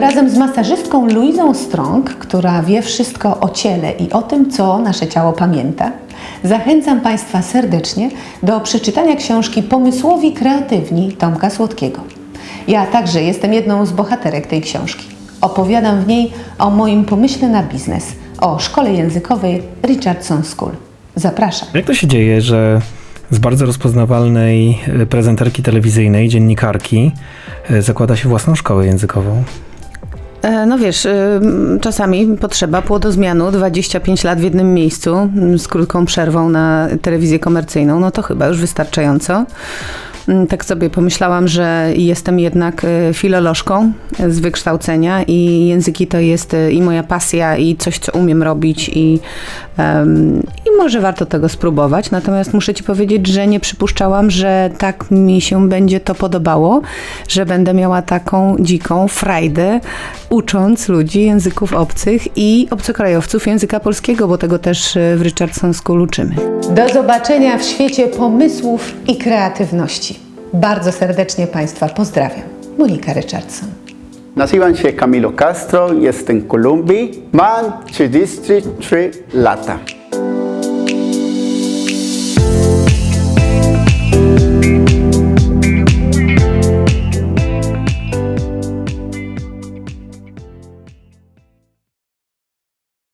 Razem z masażystką Louisą Strong, która wie wszystko o ciele i o tym, co nasze ciało pamięta, zachęcam Państwa serdecznie do przeczytania książki Pomysłowi Kreatywni Tomka Słodkiego. Ja także jestem jedną z bohaterek tej książki. Opowiadam w niej o moim pomyśle na biznes, o szkole językowej Richardson School. Zapraszam. Jak to się dzieje, że z bardzo rozpoznawalnej e, prezenterki telewizyjnej, dziennikarki, e, zakłada się własną szkołę językową? E, No wiesz, y, czasami potrzeba płodozmianu 25 lat w jednym miejscu z krótką przerwą na telewizję komercyjną, no to chyba już wystarczająco. Mm, Tak sobie pomyślałam, że jestem jednak e, filolożką z wykształcenia i języki to jest e, i moja pasja i coś, co umiem robić i, em, i może warto tego spróbować. Natomiast muszę Ci powiedzieć, że nie przypuszczałam, że tak mi się będzie to podobało, że będę miała taką dziką frajdę ucząc ludzi języków obcych i obcokrajowców języka polskiego, bo tego też w Richardson School uczymy. Do zobaczenia w świecie pomysłów i kreatywności. Bardzo serdecznie Państwa pozdrawiam. Monika Richardson. Nazywam się Camilo Castro, jestem w Kolumbii. Mam 33 lata.